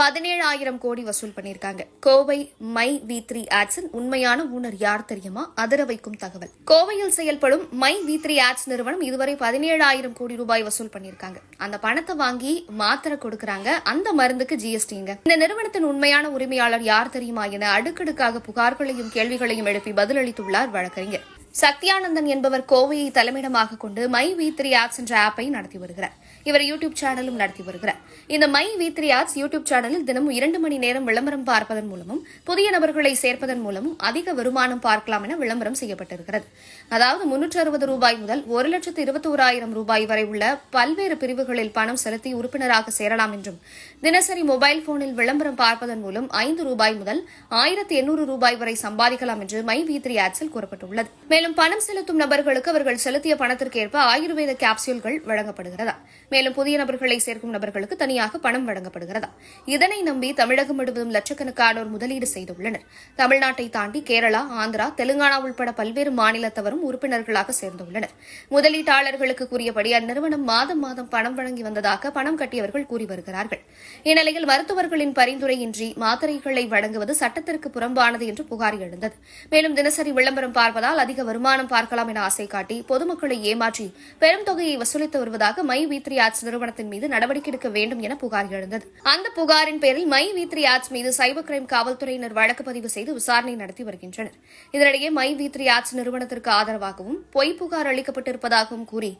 பதினேழாயிரம் கோடி வசூல் பண்ணியிருக்காங்க. கோவை மை வி த்ரீ ஆட்ஸின் உண்மையான ஊனர் யார் தெரியுமா? அதிர வைக்கும் தகவல். கோவையில் செயல்படும் மை வி த்ரீ ஆட்ஸ் நிறுவனம் இதுவரை பதினேழாயிரம் கோடி ரூபாய் வசூல் பண்ணியிருக்காங்க. அந்த பணத்தை வாங்கி மாத்திரை கொடுக்கறாங்க. அந்த மருந்துக்கு ஜிஎஸ்டிங்க இந்த நிறுவனத்தின் உண்மையான உரிமையாளர் யார் தெரியுமா என அடுக்கடுக்காக புகார்களையும் கேள்விகளையும் எழுப்பி பதிலளித்துள்ளார் வழக்கறிஞர். சத்யானந்தன் என்பவர் கோவையை தலைமையிடமாக கொண்டு மை வி த்ரீ ஆப்ஸ் என்ற ஆப்பை நடத்தி வருகிறார். இவர் யூடியூப் சேனலும் நடத்தி வருகிறார். இந்த மை வி த்ரீ யூடியூப் சேனலில் தினமும் இரண்டு மணி நேரம் விளம்பரம் பார்ப்பதன் மூலமும் புதிய நபர்களை சேர்ப்பதன் மூலமும் அதிக வருமானம் பார்க்கலாம் என விளம்பரம் செய்யப்பட்டிருக்கிறது. அதாவது முன்னூற்று அறுபது ரூபாய் முதல் ஒரு லட்சத்து இருபத்தி ஓராயிரம் ரூபாய் வரை உள்ள பல்வேறு பிரிவுகளில் பணம் செலுத்தி உறுப்பினராக சேரலாம் என்றும் தினசரி மொபைல் போனில் விளம்பரம் பார்ப்பதன் மூலம் ஐந்து ரூபாய் முதல் ஆயிரத்து எண்ணூறு ரூபாய் வரை சம்பாதிக்கலாம் என்று மை வி த்ரீ ஆட்ஸில் கூறப்பட்டுள்ளது. மேலும் பணம் செலுத்தும் நபர்களுக்கு அவர்கள் செலுத்திய பணத்திற்கேற்ப ஆயுர்வேத கேப்சூல்கள் வழங்கப்படுகிறதா? மேலும் புதிய நபர்களை சேர்க்கும் நபர்களுக்கு தனியாக பணம் வழங்கப்படுகிறதா? இதனை நம்பி தமிழகம் முழுவதும் லட்சக்கணக்கானோர் முதலீடு செய்துள்ளனர். தமிழ்நாட்டை தாண்டி கேரளா ஆந்திரா தெலுங்கானா உள்பட பல்வேறு மாநிலத்தவரும் உறுப்பினர்களாக சேர்ந்துள்ளனர். முதலீட்டாளர்களுக்கு கூறியபடி அந்நிறுவனம் மாதம் மாதம் பணம் வழங்கி வந்ததாக பணம் கட்டியவர்கள் கூறி வருகிறார்கள். இந்நிலையில் மருத்துவர்களின் பரிந்துரையின்றி மாத்திரைகளை வழங்குவது சட்டத்திற்கு புறம்பானது என்று புகார் எழுந்தது. மேலும் தினசரி விளம்பரம் பார்ப்பதால் அதிக வருமானம் பார்க்கலாம் என ஆசை காட்டி பொதுமக்களை ஏமாற்றி பெரும் தொகையை வசூலித்து வருவதாக மை வி த்ரீ ஆட்ஸ் நிறுவனத்தின் மீது நடவடிக்கை எடுக்க வேண்டும் என புகார் எழுந்தது. அந்த புகாரின் பேரில் மை வி த்ரீ ஆட்ஸ் மீது சைபர் கிரைம் காவல்துறையினர் வழக்கு பதிவு செய்து விசாரணை நடத்தி வருகின்றனர். இதனிடையே மை வி த்ரீ ஆட்ஸ் நிறுவனத்திற்கு ஆதரவாகவும் பொய் புகார் அளிக்கப்பட்டிருப்பதாகவும் கூறி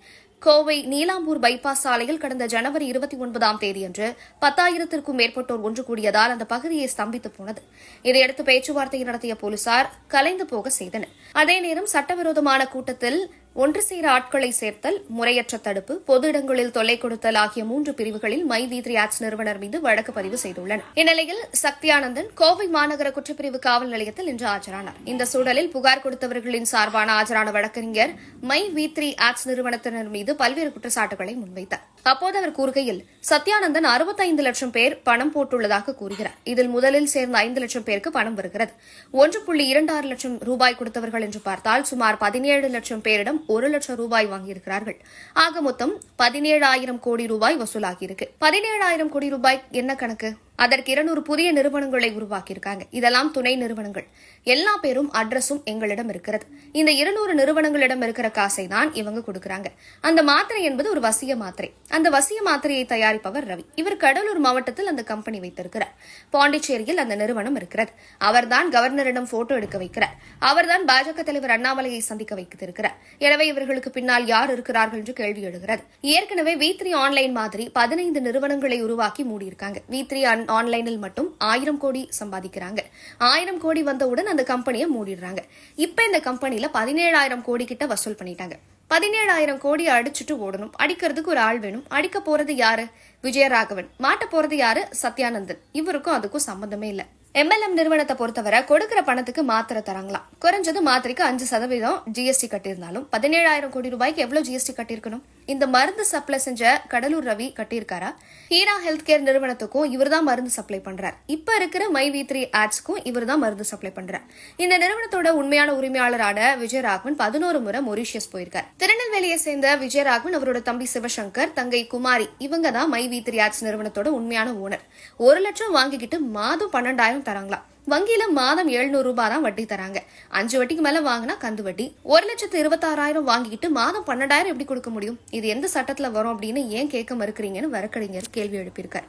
கோவை நீலாம்பூர் பைபாஸ் சாலையில் கடந்த ஜனவரி இருபத்தி ஒன்பதாம் தேதியன்று பத்தாயிரத்திற்கும் மேற்பட்டோர் ஒன்று கூடியதால் அந்த பகுதியை ஸ்தம்பித்து போனது. இதையடுத்து பேச்சுவார்த்தை நடத்திய போலீசார் கலைந்து போக செய்தனர். அதே நேரம் சட்டவிரோதமான கூட்டத்தில் ஒன்று சேர ஆட்களை சேர்த்தல் முறையற்ற தடுப்பு பொது இடங்களில் தொல்லை கொடுத்தல் ஆகிய மூன்று பிரிவுகளில் மை வி த்ரீ ஆட்ஸ் நிறுவனர் மீது வழக்கு பதிவு செய்துள்ளனர். இந்நிலையில் சக்தியானந்தன் கோவை மாநகர குற்றப்பிரிவு காவல் நிலையத்தில் இன்று ஆஜரானார். இந்த சூழலில் புகார் கொடுத்தவர்களின் சார்பான ஆஜரான வழக்கறிஞர் மை வி த்ரீ ஆட்ஸ் நிறுவனத்தினர் மீது பல்வேறு குற்றச்சாட்டுகளை முன்வைத்தார். அப்போது அவர் கூறுகையில் சத்யானந்தன் அறுபத்தைந்து லட்சம் பேர் பணம் போட்டுள்ளதாக கூறுகிறார். இதில் முதலில் சேர்ந்த ஐந்து லட்சம் பேருக்கு பணம் வருகிறது. ஒன்று புள்ளி இரண்டு ஆறு லட்சம் ரூபாய் கொடுத்தவர்கள் என்று பார்த்தால் சுமார் பதினேழு லட்சம் பேரிடம் ஒரு லட்சம் ரூபாய் வாங்கியிருக்கிறார்கள். ஆக மொத்தம் பதினேழாயிரம் கோடி ரூபாய் வசூலாகியிருக்கு. பதினேழாயிரம் கோடி ரூபாய் என்ன கணக்கு? அதற்கு இருநூறு புதிய நிறுவனங்களை உருவாக்கியிருக்காங்க. இதெல்லாம் துணை நிறுவனங்கள். எல்லா பேரும் அட்ரஸும் எங்களிடம் இருக்கிறது. இந்த இருநூறு நிறுவனங்களிடம் இருக்கிற காசை தான் இவங்க கொடுக்கறாங்க. அந்த மாத்திரை என்பது ஒரு வசிய மாத்திரை. அந்த வசிய மாத்திரையை தயாரிப்பவர் ரவி. இவர் கடலூர் மாவட்டத்தில் அந்த கம்பெனி வைத்திருக்கிறார். பாண்டிச்சேரியில் அந்த நிறுவனம் இருக்கிறது. அவர்தான் கவர்னரிடம் போட்டோ எடுக்க வைக்கிறார். அவர்தான் பாஜக தலைவர் அண்ணாமலையை சந்திக்க வைத்திருக்கிறார். எனவே இவர்களுக்கு பின்னால் யார் இருக்கிறார்கள் என்று கேள்வி எழுகிறது. ஏற்கனவே வி த்ரீ ஆன்லைன் மாதிரி பதினைந்து நிறுவனங்களை உருவாக்கி மூடியிருக்காங்க. வி த்ரீ ஆன்லைனில் மட்டும் ஆயிரம் கோடி சம்பாதிக்கிறாங்க. ஆயிரம் கோடி வந்தவுடன் அந்த கம்பெனியை மூடிடுறாங்க. இப்போ இந்த கம்பெனியில் பதினேழாயிரம் கோடி கிட்ட வசூல் பண்ணிட்டாங்க. பதினேழாயிரம் கோடி அடிச்சுட்டு ஓடணும். அடிக்கிறதுக்கு ஒரு ஆள் வேணும். அடிக்க போறது யாரு? விஜயராகவன். மாட்ட போறது யாரு? சத்யானந்தன். இவருக்கும் அதுக்கும் சம்பந்தமே இல்லை. எம்எல்எம் நிறுவனத்தை பொறுத்தவரை கொடுக்கிற பணத்துக்கு மாத்திரை தராங்களாம். குறைஞ்சது மாத்திரைக்கு அஞ்சு சதவீதம் ஜிஎஸ்டி கட்டியிருந்தாலும் பதினேழாயிரம் கோடி ரூபாய்க்கு எவ்வளவு ஜிஎஸ்டி கட்டியிருக்கணும்? இந்த மருந்து சப்ளை செஞ்ச கடலூர் ரவி கட்டியிருக்காரா? ஹீரா ஹெல்த் கேர் நிறுவனத்துக்கும் இவர் தான் மருந்து சப்ளை பண்றார். இப்ப இருக்கிற மை வி த்ரீ ஆட்ஸ்க்கும் இவர் தான் மருந்து சப்ளை பண்றார். இந்த நிறுவனத்தோட உண்மையான உரிமையாளரான விஜயராகவன் பதினோரு முறை மொரிஷியஸ் போயிருக்கார். திருநெல்வேலியை சேர்ந்த விஜயராகவன் அவரோட தம்பி சிவசங்கர் தங்கை குமாரி இவங்க தான் மை வி த்ரீ ஆட்ஸ் நிறுவனத்தோட உண்மையான ஓனர். ஒரு லட்சம் வாங்கிக்கிட்டு மாதம் பன்னெண்டாயிரம் தராங்களாம். வங்கியில மாதம் எழுநூறு ரூபாய் தான் வட்டி தராங்க. அஞ்சு வட்டிக்கு மேல வாங்கினா கந்து வட்டி. ஒரு லட்சத்து இருபத்தாறாயிரம் வாங்கிக்கிட்டு மாதம் பன்னெண்டாயிரம் எப்படி கொடுக்க முடியும்? இது எந்த சட்டத்துல வரும் அப்படின்னு ஏன் கேட்க மறுக்கிறீங்கன்னு வழக்கறிஞர் கேள்வி எழுப்பியிருக்கார்.